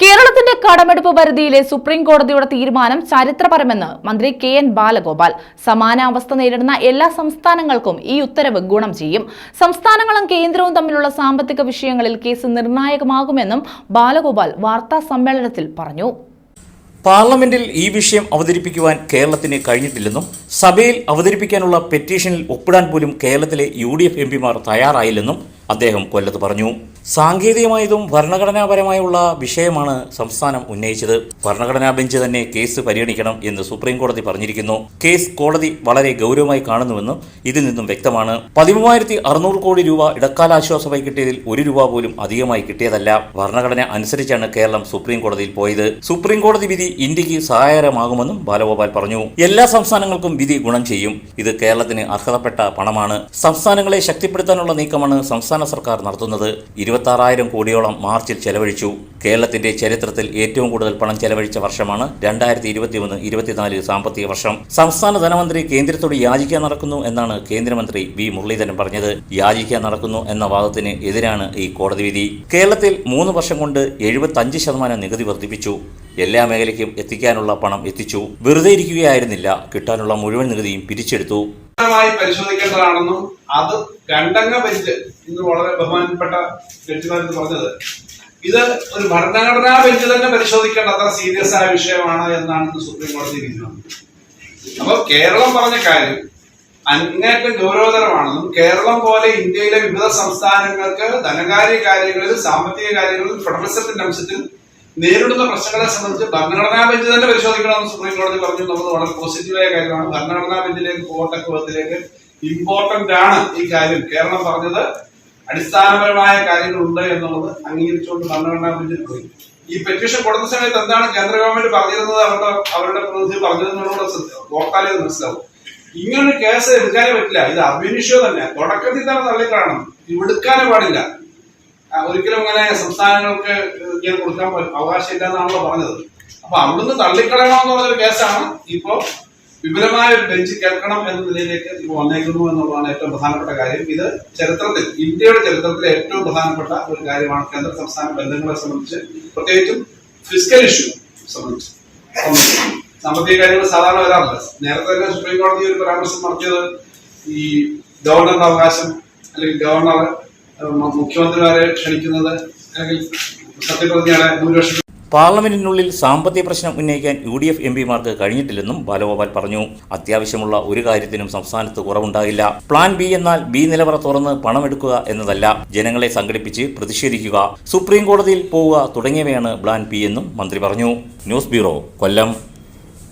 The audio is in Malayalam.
കേരളത്തിന്റെ കടമെടുപ്പ് പരിധിയിലെ സുപ്രീം കോടതിയുടെ തീരുമാനം ചരിത്രപരമെന്ന് മന്ത്രി കെ എൻ ബാലഗോപാൽ. സമാനാവസ്ഥ നേരിടുന്ന എല്ലാ സംസ്ഥാനങ്ങൾക്കും ഈ ഉത്തരവ് ഗുണം ചെയ്യും. സംസ്ഥാനങ്ങളും കേന്ദ്രവും തമ്മിലുള്ള സാമ്പത്തിക വിഷയങ്ങളിൽ കേസ് നിർണായകമാകുമെന്നും ബാലഗോപാൽ വാർത്താ സമ്മേളനത്തിൽ പറഞ്ഞു. പാർലമെന്റിൽ ഈ വിഷയം അവതരിപ്പിക്കുവാൻ കേരളത്തിന് കഴിഞ്ഞിട്ടില്ലെന്നും സഭയിൽ അവതരിപ്പിക്കാനുള്ള പെറ്റീഷനിൽ ഒപ്പിടാൻ പോലും കേരളത്തിലെ യു ഡി എഫ് എംപിമാർ തയ്യാറായില്ലെന്നും അദ്ദേഹം കൊല്ലത്ത് പറഞ്ഞു. സാങ്കേതികമായതും ഭരണഘടനാപരമായുള്ള വിഷയമാണ് സംസ്ഥാനം ഉന്നയിച്ചത്. ഭരണഘടനാ ബെഞ്ച് തന്നെ കേസ് പരിഗണിക്കണം എന്ന് സുപ്രീം കോടതി പറഞ്ഞിരിക്കുന്നു. കേസ് കോടതി വളരെ ഗൗരവമായി കാണുന്നുവെന്നും ഇതിൽ നിന്നും വ്യക്തമാണ്. പതിമൂവായിരത്തി അറുന്നൂറ് കോടി രൂപ ഇടക്കാല ആശ്വാസമായി കിട്ടിയതിൽ ഒരു രൂപ പോലും അധികമായി കിട്ടിയതല്ല. ഭരണഘടന അനുസരിച്ചാണ് കേരളം സുപ്രീം കോടതിയിൽ പോയത്. സുപ്രീം കോടതി വിധി ഇന്ത്യയ്ക്ക് സഹായകരമാകുമെന്നും ബാലഗോപാൽ പറഞ്ഞു. എല്ലാ സംസ്ഥാനങ്ങൾക്കും വിധി ഗുണം ചെയ്യും. ഇത് കേരളത്തിന് അർഹതപ്പെട്ട പണമാണ്. സംസ്ഥാനങ്ങളെ ശക്തിപ്പെടുത്താനുള്ള നീക്കമാണ് സംസ്ഥാന സർക്കാർ നടത്തുന്നത്. ഇരുപത്തി ആറായിരം കോടിയോളം മാർച്ചിൽ ചെലവഴിച്ചു. കേരളത്തിന്റെ ചരിത്രത്തിൽ ഏറ്റവും കൂടുതൽ പണം ചെലവഴിച്ച വർഷമാണ് രണ്ടായിരത്തി ഇരുപത്തിമൂന്ന് ഇരുപത്തിനാല് സാമ്പത്തിക വർഷം. സംസ്ഥാന ധനമന്ത്രി കേന്ദ്രത്തോട് യാചിക്കാൻ നടക്കുന്നു എന്നാണ് കേന്ദ്രമന്ത്രി വി മുരളീധരൻ പറഞ്ഞത്. യാചിക്കാൻ നടക്കുന്നു എന്ന വാദത്തിന് എതിരാണ് ഈ കോടതി വിധി. കേരളത്തിൽ മൂന്ന് വർഷം കൊണ്ട് എഴുപത്തി അഞ്ച് ശതമാനം നികുതി വർദ്ധിപ്പിച്ചു. എല്ലാ മേഖലയ്ക്കും എത്തിക്കാനുള്ള പണം എത്തിച്ചു. വെറുതെ ഇരിക്കുകയായിരുന്നില്ല. കിട്ടാനുള്ള മുഴുവൻ നികുതിയും പിരിച്ചെടുത്തു. മായി പരിശോധിക്കേണ്ടതാണെന്നും അത് രണ്ടംഗ ബെഞ്ച് ഇന്ന് വളരെ ബഹുമാനപ്പെട്ട ജഡ്ജിമാരെന്ന് പറഞ്ഞത്. ഇത് ഒരു ഭരണഘടനാ ബെഞ്ച് തന്നെ പരിശോധിക്കേണ്ട അത്ര സീരിയസ് ആയ വിഷയമാണ് എന്നാണ് ഇന്ന് സുപ്രീം കോടതി വിധിക്കുന്നത്. അപ്പൊ കേരളം പറഞ്ഞ കാര്യം അങ്ങേറ്റം ഗൗരവതരമാണെന്നും കേരളം പോലെ ഇന്ത്യയിലെ വിവിധ സംസ്ഥാനങ്ങൾക്ക് ധനകാര്യ കാര്യങ്ങളിൽ സാമ്പത്തിക കാര്യങ്ങളിൽ ഫെഡറലിസത്തിന്റെ അംശത്തിൽ നേരിടുന്ന പ്രശ്നങ്ങളെ സംബന്ധിച്ച് ഭരണഘടനാ ബെഞ്ച് തന്നെ പരിശോധിക്കണമെന്ന് സുപ്രീം കോടതി പറഞ്ഞു. നമ്മൾ വളരെ പോസിറ്റീവായ കാര്യമാണ്. ഭരണഘടനാ ബെഞ്ചിലേക്ക് പോകത്തക്ക വിധത്തിലേക്ക് ഇമ്പോർട്ടന്റ് ആണ് ഈ കാര്യം. കേരളം പറഞ്ഞത് അടിസ്ഥാനപരമായ കാര്യങ്ങളുണ്ട് എന്നുള്ളത് അംഗീകരിച്ചുകൊണ്ട് ഭരണഘടനാ ബെഞ്ചിൽ പോയി. ഈ പെറ്റീഷൻ കൊടുത്ത സമയത്ത് എന്താണ് കേന്ദ്ര ഗവൺമെന്റ് പറഞ്ഞിരുന്നത്? അവരുടെ അവരുടെ പ്രതിനിധി പറഞ്ഞിരുന്നതിനോട് നോക്കാലേ ഇത് മനസ്സിലാവും. ഇങ്ങനൊരു കേസ് എടുക്കാനേ പറ്റില്ല. ഇത് അഭിനിഷ്യോ തന്നെ. തുടക്കത്തിൽ തന്നെ തള്ളിക്കളയണം. ഇവിടുക്കാനേ പാടില്ല. ആ, ഒരിക്കലും അങ്ങനെ സംസ്ഥാനങ്ങൾക്ക് ഇങ്ങനെ കൊടുക്കാൻ അവകാശം എന്നാണല്ലോ പറഞ്ഞത്. അപ്പൊ അവിടുന്ന് തള്ളിക്കളയണമെന്ന് പറഞ്ഞൊരു കേസാണ്. ഇപ്പോ വിപുലമായ ഒരു ബെഞ്ച് കേൾക്കണം എന്ന നിലയിലേക്ക് ഇപ്പൊ വന്നേക്കുന്നു എന്നുള്ളതാണ് ഏറ്റവും പ്രധാനപ്പെട്ട കാര്യം. ഇത് ചരിത്രത്തിൽ ഇന്ത്യയുടെ ചരിത്രത്തിലെ ഏറ്റവും പ്രധാനപ്പെട്ട ഒരു കാര്യമാണ് കേന്ദ്ര സംസ്ഥാന ബന്ധങ്ങളെ സംബന്ധിച്ച് പ്രത്യേകിച്ചും ഫിസിക്കൽ ഇഷ്യൂ സംബന്ധിച്ച്. സാമ്പത്തിക കാര്യങ്ങൾ സാധാരണ വരാറില്ല. നേരത്തെ തന്നെ സുപ്രീം കോടതി ഒരു പരാമർശം നടത്തിയത് ഈ ഗവർണറുടെ അവകാശം അല്ലെങ്കിൽ ഗവർണർ മുഖ്യമന്ത്രിമാരെ ക്ഷണിക്കുന്നത് പാർലമെന്റിനുള്ളിൽ സാമ്പത്തിക പ്രശ്നം ഉന്നയിക്കാൻ യു ഡി എഫ് എം പിമാർക്ക് കഴിഞ്ഞിട്ടില്ലെന്നും ബാലഗോപാൽ പറഞ്ഞു. അത്യാവശ്യമുള്ള ഒരു കാര്യത്തിനും സംസ്ഥാനത്ത് കുറവുണ്ടാകില്ല. പ്ലാൻ ബി എന്നാൽ ബി നിലവറ തുറന്ന് പണമെടുക്കുക എന്നതല്ല. ജനങ്ങളെ സംഘടിപ്പിച്ച് പ്രതിഷേധിക്കുക. സുപ്രീം കോടതിയിൽ പോവുക തുടങ്ങിയവയാണ് പ്ലാൻ ബി എന്നും മന്ത്രി പറഞ്ഞു. News bureau Kollam.